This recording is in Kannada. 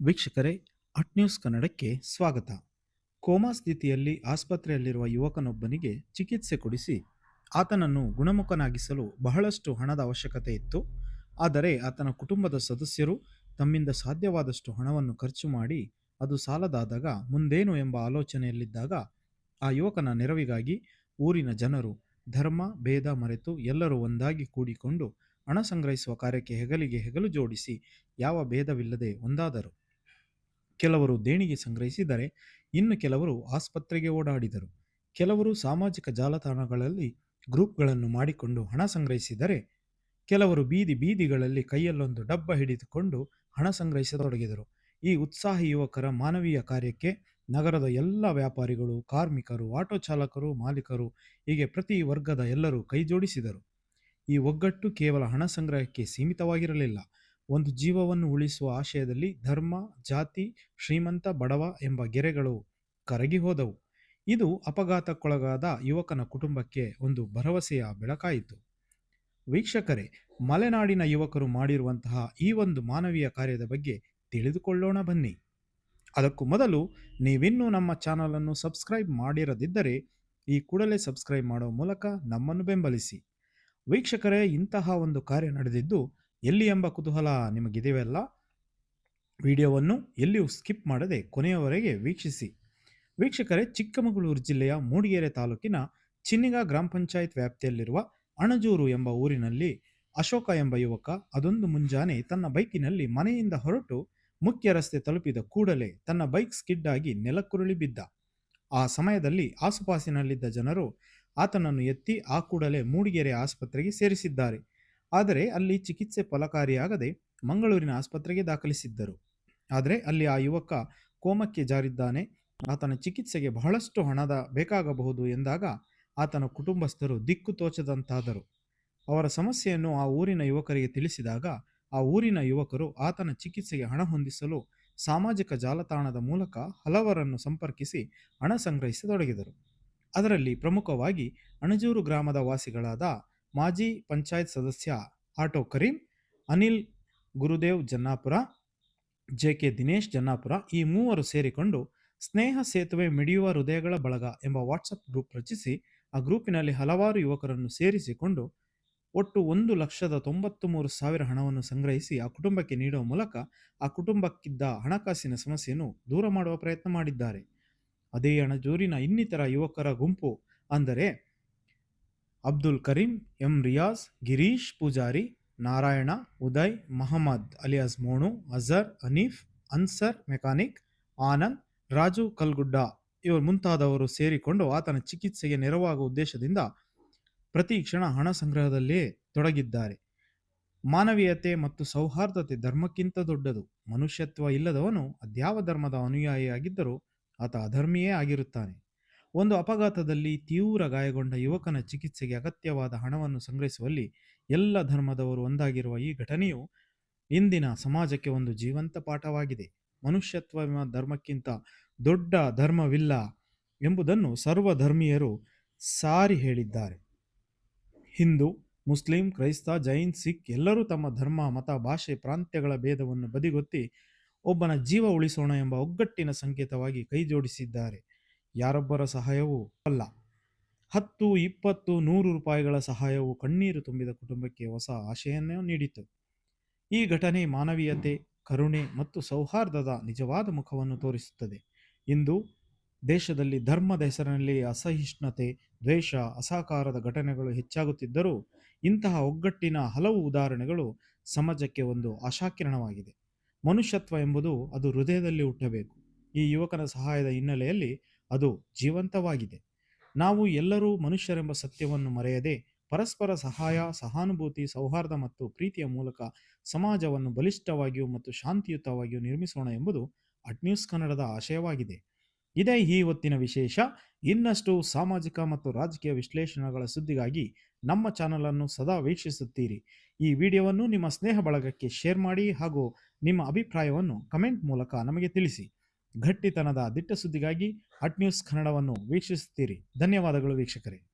ವೀಕ್ಷಕರೇ ಅಟ್ ನ್ಯೂಸ್ ಕನ್ನಡಕ್ಕೆ ಸ್ವಾಗತ. ಕೋಮಾ ಸ್ಥಿತಿಯಲ್ಲಿ ಆಸ್ಪತ್ರೆಯಲ್ಲಿರುವ ಯುವಕನೊಬ್ಬನಿಗೆ ಚಿಕಿತ್ಸೆ ಕೊಡಿಸಿ ಆತನನ್ನು ಗುಣಮುಖನಾಗಿಸಲು ಬಹಳಷ್ಟು ಹಣದ ಅವಶ್ಯಕತೆ ಇತ್ತು. ಆದರೆ ಆತನ ಕುಟುಂಬದ ಸದಸ್ಯರು ತಮ್ಮಿಂದ ಸಾಧ್ಯವಾದಷ್ಟು ಹಣವನ್ನು ಖರ್ಚು ಮಾಡಿ ಅದು ಸಾಲದಾದಾಗ ಮುಂದೇನು ಎಂಬ ಆಲೋಚನೆಯಲ್ಲಿದ್ದಾಗ ಆ ಯುವಕನ ನೆರವಿಗಾಗಿ ಊರಿನ ಜನರು ಧರ್ಮ, ಭೇದ ಮರೆತು ಎಲ್ಲರೂ ಒಂದಾಗಿ ಕೂಡಿಕೊಂಡು ಹಣ ಸಂಗ್ರಹಿಸುವ ಕಾರ್ಯಕ್ಕೆ ಹೆಗಲಿಗೆ ಹೆಗಲು ಜೋಡಿಸಿ ಯಾವ ಭೇದವಿಲ್ಲದೆ ಒಂದಾದರು. ಕೆಲವರು ದೇಣಿಗೆ ಸಂಗ್ರಹಿಸಿದರೆ, ಇನ್ನು ಕೆಲವರು ಆಸ್ಪತ್ರೆಗೆ ಓಡಾಡಿದರು. ಕೆಲವರು ಸಾಮಾಜಿಕ ಜಾಲತಾಣಗಳಲ್ಲಿ ಗ್ರೂಪ್ಗಳನ್ನು ಮಾಡಿಕೊಂಡು ಹಣ ಸಂಗ್ರಹಿಸಿದರೆ, ಕೆಲವರು ಬೀದಿ ಬೀದಿಗಳಲ್ಲಿ ಕೈಯಲ್ಲೊಂದು ಡಬ್ಬ ಹಿಡಿದುಕೊಂಡು ಹಣ ಸಂಗ್ರಹಿಸತೊಡಗಿದರು. ಈ ಉತ್ಸಾಹಿ ಯುವಕರ ಮಾನವೀಯ ಕಾರ್ಯಕ್ಕೆ ನಗರದ ಎಲ್ಲ ವ್ಯಾಪಾರಿಗಳು, ಕಾರ್ಮಿಕರು, ಆಟೋ ಚಾಲಕರು, ಮಾಲೀಕರು, ಹೀಗೆ ಪ್ರತಿ ವರ್ಗದ ಎಲ್ಲರೂ ಕೈಜೋಡಿಸಿದರು. ಈ ಒಗ್ಗಟ್ಟು ಕೇವಲ ಹಣ ಸಂಗ್ರಹಕ್ಕೆ ಸೀಮಿತವಾಗಿರಲಿಲ್ಲ. ಒಂದು ಜೀವವನ್ನು ಉಳಿಸುವ ಆಶಯದಲ್ಲಿ ಧರ್ಮ, ಜಾತಿ, ಶ್ರೀಮಂತ, ಬಡವ ಎಂಬ ಗೆರೆಗಳು ಕರಗಿ ಹೋದವು. ಇದು ಅಪಘಾತಕ್ಕೊಳಗಾದ ಯುವಕನ ಕುಟುಂಬಕ್ಕೆ ಒಂದು ಭರವಸೆಯ ಬೆಳಕಾಯಿತು. ವೀಕ್ಷಕರೇ, ಮಲೆನಾಡಿನ ಯುವಕರು ಮಾಡಿರುವಂತಹ ಈ ಒಂದು ಮಾನವೀಯ ಕಾರ್ಯದ ಬಗ್ಗೆ ತಿಳಿದುಕೊಳ್ಳೋಣ ಬನ್ನಿ. ಅದಕ್ಕೂ ಮೊದಲು ನೀವಿನ್ನೂ ನಮ್ಮ ಚಾನಲನ್ನು ಸಬ್ಸ್ಕ್ರೈಬ್ ಮಾಡಿರದಿದ್ದರೆ ಈ ಕೂಡಲೇ ಸಬ್ಸ್ಕ್ರೈಬ್ ಮಾಡೋ ಮೂಲಕ ನಮ್ಮನ್ನು ಬೆಂಬಲಿಸಿ. ವೀಕ್ಷಕರೇ, ಇಂತಹ ಒಂದು ಕಾರ್ಯ ನಡೆದಿದ್ದು ಎಲ್ಲಿ ಎಂಬ ಕುತೂಹಲ ನಿಮಗಿದೆಯಲ್ಲ ವಿಡಿಯೋವನ್ನು ಎಲ್ಲಿಯೂ ಸ್ಕಿಪ್ ಮಾಡದೆ ಕೊನೆಯವರೆಗೆ ವೀಕ್ಷಿಸಿ. ವೀಕ್ಷಕರೇ, ಚಿಕ್ಕಮಗಳೂರು ಜಿಲ್ಲೆಯ ಮೂಡಿಗೆರೆ ತಾಲೂಕಿನ ಚಿನ್ನಿಗ ಗ್ರಾಮ ಪಂಚಾಯತ್ ವ್ಯಾಪ್ತಿಯಲ್ಲಿರುವ ಅಣಜೂರು ಎಂಬ ಊರಿನಲ್ಲಿ ಅಶೋಕ ಎಂಬ ಯುವಕ ಅದೊಂದು ಮುಂಜಾನೆ ತನ್ನ ಬೈಕಿನಲ್ಲಿ ಮನೆಯಿಂದ ಹೊರಟು ಮುಖ್ಯ ರಸ್ತೆ ತಲುಪಿದ ಕೂಡಲೇ ತನ್ನ ಬೈಕ್ ಸ್ಕಿಡ್ ಆಗಿ ನೆಲಕ್ಕುರುಳಿ ಬಿದ್ದ. ಆ ಸಮಯದಲ್ಲಿ ಆಸುಪಾಸಿನಲ್ಲಿದ್ದ ಜನರು ಆತನನ್ನು ಎತ್ತಿ ಆ ಕೂಡಲೇ ಮೂಡಿಗೆರೆ ಆಸ್ಪತ್ರೆಗೆ ಸೇರಿಸಿದ್ದಾರೆ. ಆದರೆ ಅಲ್ಲಿ ಚಿಕಿತ್ಸೆ ಫಲಕಾರಿಯಾಗದೆ ಮಂಗಳೂರಿನ ಆಸ್ಪತ್ರೆಗೆ ದಾಖಲಿಸಿದ್ದರು. ಆದರೆ ಅಲ್ಲಿ ಆ ಯುವಕ ಕೋಮಕ್ಕೆ ಜಾರಿದ್ದಾನೆ. ಆತನ ಚಿಕಿತ್ಸೆಗೆ ಬಹಳಷ್ಟು ಹಣದ ಬೇಕಾಗಬಹುದು ಎಂದಾಗ ಆತನ ಕುಟುಂಬಸ್ಥರು ದಿಕ್ಕು ತೋಚದಂತಾದರು. ಅವರ ಸಮಸ್ಯೆಯನ್ನು ಆ ಊರಿನ ಯುವಕರಿಗೆ ತಿಳಿಸಿದಾಗ ಆ ಊರಿನ ಯುವಕರು ಆತನ ಚಿಕಿತ್ಸೆಗೆ ಹಣ ಹೊಂದಿಸಲು ಸಾಮಾಜಿಕ ಜಾಲತಾಣದ ಮೂಲಕ ಹಲವರನ್ನು ಸಂಪರ್ಕಿಸಿ ಹಣ ಸಂಗ್ರಹಿಸತೊಡಗಿದರು. ಅದರಲ್ಲಿ ಪ್ರಮುಖವಾಗಿ ಅಣಜೂರು ಗ್ರಾಮದ ವಾಸಿಗಳಾದ ಮಾಜಿ ಪಂಚಾಯತ್ ಸದಸ್ಯ auto Karim, Anil Gurudev Jannapura, J K Dinesh Jannapura ಈ ಮೂವರು ಸೇರಿಕೊಂಡು ಸ್ನೇಹ ಸೇತುವೆ ಮಿಡಿಯುವ ಹೃದಯಗಳ ಬಳಗ ಎಂಬ ವಾಟ್ಸಪ್ ಗ್ರೂಪ್ ರಚಿಸಿ, ಆ ಗ್ರೂಪಿನಲ್ಲಿ ಹಲವಾರು ಯುವಕರನ್ನು ಸೇರಿಸಿಕೊಂಡು ಒಟ್ಟು ಒಂದು ಲಕ್ಷದ ತೊಂಬತ್ತು ಮೂರು ಸಾವಿರ ಹಣವನ್ನು ಸಂಗ್ರಹಿಸಿ ಆ ಕುಟುಂಬಕ್ಕೆ ನೀಡುವ ಮೂಲಕ ಆ ಕುಟುಂಬಕ್ಕಿದ್ದ ಹಣಕಾಸಿನ ಸಮಸ್ಯೆಯನ್ನು ದೂರ ಮಾಡುವ ಪ್ರಯತ್ನ ಮಾಡಿದ್ದಾರೆ. ಅದೇ ಅಣಜೂರಿನ ಇನ್ನಿತರ ಯುವಕರ ಗುಂಪು ಅಂದರೆ Abdul Karim, M Riyaz, Girish Pujari, Narayana, Uday, Mohammed, alias Monu, Azhar Hanif Ansar mechanic Anand, Raju Kalgudda ಇವರು ಮುಂತಾದವರು ಸೇರಿಕೊಂಡು ಆತನ ಚಿಕಿತ್ಸೆಗೆ ನೆರವಾಗುವ ಉದ್ದೇಶದಿಂದ ಪ್ರತಿ ಕ್ಷಣ ಹಣ ಸಂಗ್ರಹದಲ್ಲೇ ತೊಡಗಿದ್ದಾರೆ. ಮಾನವೀಯತೆ ಮತ್ತು ಸೌಹಾರ್ದತೆ ಧರ್ಮಕ್ಕಿಂತ ದೊಡ್ಡದು. ಮನುಷ್ಯತ್ವ ಇಲ್ಲದವನು ಅದ್ಯಾವ ಧರ್ಮದ ಅನುಯಾಯಿಯಾಗಿದ್ದರೂ ಆತ ಅಧರ್ಮಿಯೇ ಆಗಿರುತ್ತಾನೆ. ಒಂದು ಅಪಘಾತದಲ್ಲಿ ತೀವ್ರ ಗಾಯಗೊಂಡ ಯುವಕನ ಚಿಕಿತ್ಸೆಗೆ ಅಗತ್ಯವಾದ ಹಣವನ್ನು ಸಂಗ್ರಹಿಸುವಲ್ಲಿ ಎಲ್ಲ ಧರ್ಮದವರು ಒಂದಾಗಿರುವ ಈ ಘಟನೆಯು ಇಂದಿನ ಸಮಾಜಕ್ಕೆ ಒಂದು ಜೀವಂತ ಪಾಠವಾಗಿದೆ. ಮನುಷ್ಯತ್ವ ಧರ್ಮಕ್ಕಿಂತ ದೊಡ್ಡ ಧರ್ಮವಿಲ್ಲ ಎಂಬುದನ್ನು ಸರ್ವಧರ್ಮೀಯರು ಸಾರಿ ಹೇಳಿದ್ದಾರೆ. ಹಿಂದೂ, ಮುಸ್ಲಿಂ, ಕ್ರೈಸ್ತ, ಜೈನ್, ಸಿಖ್ ಎಲ್ಲರೂ ತಮ್ಮ ಧರ್ಮ, ಮತ, ಭಾಷೆ, ಪ್ರಾಂತ್ಯಗಳ ಭೇದವನ್ನು ಬದಿಗೊತ್ತಿ ಒಬ್ಬನ ಜೀವ ಉಳಿಸೋಣ ಎಂಬ ಒಗ್ಗಟ್ಟಿನ ಸಂಕೇತವಾಗಿ ಕೈಜೋಡಿಸಿದ್ದಾರೆ. ಯಾರೊಬ್ಬರ ಸಹಾಯವೂ ಅಲ್ಲ. ಹತ್ತು, ಇಪ್ಪತ್ತು, ನೂರು ರೂಪಾಯಿಗಳ ಸಹಾಯವು ಕಣ್ಣೀರು ತುಂಬಿದ ಕುಟುಂಬಕ್ಕೆ ಹೊಸ ಆಶೆಯನ್ನೇ ನೀಡಿತು ಈ ಘಟನೆ ಮಾನವೀಯತೆ, ಕರುಣೆ ಮತ್ತು ಸೌಹಾರ್ದದ ನಿಜವಾದ ಮುಖವನ್ನು ತೋರಿಸುತ್ತದೆ. ಇಂದು ದೇಶದಲ್ಲಿ ಧರ್ಮದ ಹೆಸರಿನಲ್ಲಿ ಅಸಹಿಷ್ಣುತೆ, ದ್ವೇಷ ಅಸಹಕಾರದ ಘಟನೆಗಳು ಹೆಚ್ಚಾಗುತ್ತಿದ್ದರೂ ಇಂತಹ ಒಗ್ಗಟ್ಟಿನ ಹಲವು ಉದಾಹರಣೆಗಳು ಸಮಾಜಕ್ಕೆ ಒಂದು ಆಶಾಕಿರಣವಾಗಿದೆ. ಮನುಷ್ಯತ್ವ ಎಂಬುದು ಅದು ಹೃದಯದಲ್ಲಿ ಹುಟ್ಟಬೇಕು. ಈ ಯುವಕನ ಸಹಾಯದ ಹಿನ್ನೆಲೆಯಲ್ಲಿ ಅದು ಜೀವಂತವಾಗಿದೆ. ನಾವು ಎಲ್ಲರೂ ಮನುಷ್ಯರೆಂಬ ಸತ್ಯವನ್ನು ಮರೆಯದೆ ಪರಸ್ಪರ ಸಹಾಯ, ಸಹಾನುಭೂತಿ, ಸೌಹಾರ್ದ ಮತ್ತು ಪ್ರೀತಿಯ ಮೂಲಕ ಸಮಾಜವನ್ನು ಬಲಿಷ್ಠವಾಗಿಯೂ ಮತ್ತು ಶಾಂತಿಯುತವಾಗಿಯೂ ನಿರ್ಮಿಸೋಣ ಎಂಬುದು ಅಟ್ ನ್ಯೂಸ್ ಕನ್ನಡದ ಆಶಯವಾಗಿದೆ. ಇದೇ ಈ ಹೊತ್ತಿನ ವಿಶೇಷ, ಇನ್ನಷ್ಟು ಸಾಮಾಜಿಕ ಮತ್ತು ರಾಜಕೀಯ ವಿಶ್ಲೇಷಣೆಗಳ ಸುದ್ದಿಗಾಗಿ ನಮ್ಮ ಚಾನಲನ್ನು ಸದಾ ವೀಕ್ಷಿಸುತ್ತೀರಿ. ಈ ವಿಡಿಯೋವನ್ನು ನಿಮ್ಮ ಸ್ನೇಹ ಬಳಗಕ್ಕೆ ಶೇರ್ ಮಾಡಿ ಹಾಗೂ ನಿಮ್ಮ ಅಭಿಪ್ರಾಯವನ್ನು ಕಮೆಂಟ್ ಮೂಲಕ ನಮಗೆ ತಿಳಿಸಿ. ಗಟ್ಟಿತನದ ದಿಟ್ಟ ಸುದ್ದಿಗಾಗಿ ಹಟ್ ನ್ಯೂಸ್ ಕನ್ನಡವನ್ನು ವೀಕ್ಷಿಸುತ್ತೀರಿ. ಧನ್ಯವಾದಗಳು ವೀಕ್ಷಕರೇ.